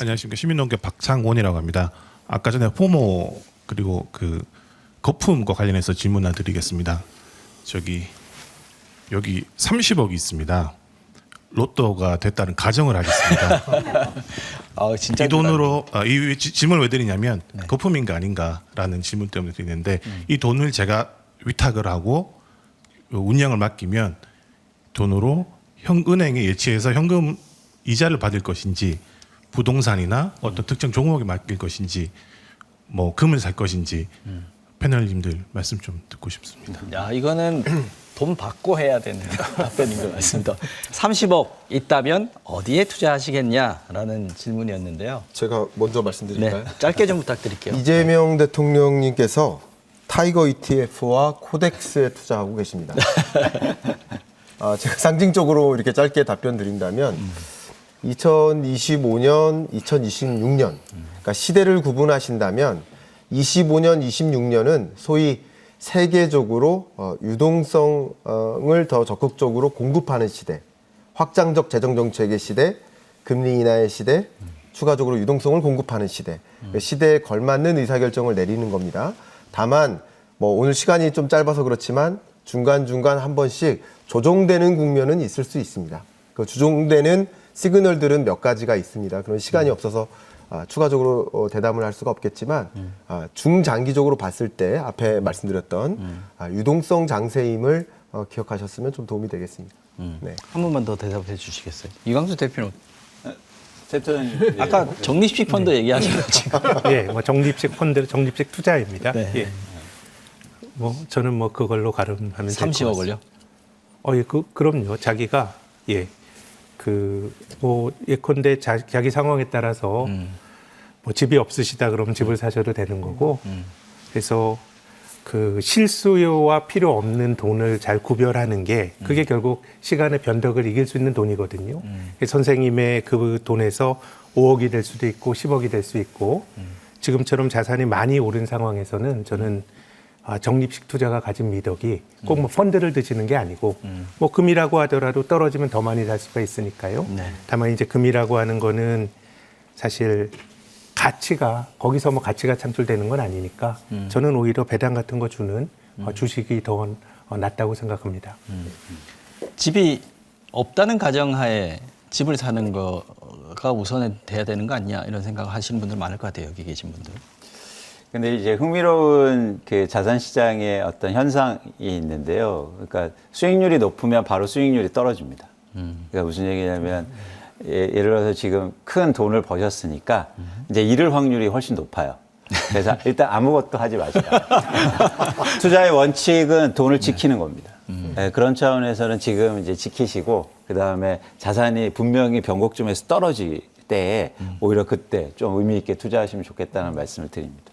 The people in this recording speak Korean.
안녕하십니까 시민농계 박창원이라고 합니다. 아까 전에 포모 그리고 그 거품과 관련해서 질문 하나 드리겠습니다. 저기 여기 30억이 있습니다. 로또가 됐다는 가정을 하겠습니다. 아 진짜 이 돈으로 아, 이 지- 질문을 왜 드리냐면 네. 거품인가 아닌가라는 질문 때문에 드리는데 음. 이 돈을 제가 위탁을 하고 운영을 맡기면 돈으로 형 은행에 예치해서 현금 이자를 받을 것인지 부동산이나 어떤 특정 종목에 맡길 것인지 뭐 금을 살 것인지 음. 패널님들 말씀 좀 듣고 싶습니다. 야 이거는 돈 받고 해야 되는 답변인 것 같습니다. 30억 있다면 어디에 투자하시겠냐라는 질문이었는데요. 제가 먼저 말씀드릴까요? 네, 짧게 좀 부탁드릴게요. 이재명 대통령님께서 타이거 ETF와 코덱스에 투자하고 계십니다. 아, 제가 상징적으로 이렇게 짧게 답변 드린다면 2025년, 2026년, 그러니까 시대를 구분하신다면 25년, 26년은 소위 세계적으로 어, 유동성을 더 적극적으로 공급하는 시대, 확장적 재정 정책의 시대, 금리 인하의 시대, 추가적으로 유동성을 공급하는 시대, 그 시대에 걸맞는 의사결정을 내리는 겁니다. 다만 뭐 오늘 시간이 좀 짧아서 그렇지만 중간 중간 한 번씩 조정되는 국면은 있을 수 있습니다. 그 조정되는 시그널들은 몇 가지가 있습니다. 그런 시간이 없어서 아, 추가적으로 어, 대담을 할 수가 없겠지만 아, 중장기적으로 봤을 때 앞에 말씀드렸던 아, 유동성 장세임을 어, 기억하셨으면 좀 도움이 되겠습니다. 네. 한 번만 더 대답해 주시겠어요? 이광수 대표는 대표님 아까 적립식 펀드 얘기하신 거 지금. 예, 뭐 적립식 펀드, 적립식 투자입니다. 네. 예. 뭐 저는 뭐 그걸로 가름하면 될것 30억을요? 어, 예, 그 그럼요. 자기가 예, 그 뭐 예컨대 자, 자기 상황에 따라서 음. 뭐 집이 없으시다 그러면 집을 사셔도 되는 거고. 그래서 그 실수요와 필요 없는 돈을 잘 구별하는 게 그게 결국 시간의 변덕을 이길 수 있는 돈이거든요. 그래서 선생님의 그 돈에서 5억이 될 수도 있고 10억이 될 수 있고 지금처럼 자산이 많이 오른 상황에서는 저는 아, 적립식 투자가 가진 미덕이 꼭 뭐 펀드를 드시는 게 아니고 뭐 금이라고 하더라도 떨어지면 더 많이 살 수가 있으니까요. 네. 다만 이제 금이라고 하는 거는 사실 가치가 거기서 뭐 가치가 창출되는 건 아니니까 저는 오히려 배당 같은 거 주는 어, 주식이 더 어, 낫다고 생각합니다. 집이 없다는 가정하에 집을 사는 거가 우선이 돼야 되는 거 아니냐 이런 생각을 하시는 분들 많을 것 같아요 여기 계신 분들. 근데 이제 흥미로운 그 자산 시장의 어떤 현상이 있는데요. 그러니까 수익률이 높으면 바로 수익률이 떨어집니다. 그러니까 무슨 얘기냐면 예, 예를 들어서 지금 큰 돈을 버셨으니까 이제 잃을 확률이 훨씬 높아요. 그래서 일단 아무것도 하지 마시라. 투자의 원칙은 돈을 지키는 겁니다. 예, 그런 차원에서는 지금 이제 지키시고 그 다음에 자산이 분명히 변곡점에서 떨어질 때에 오히려 그때 좀 의미 있게 투자하시면 좋겠다는 말씀을 드립니다.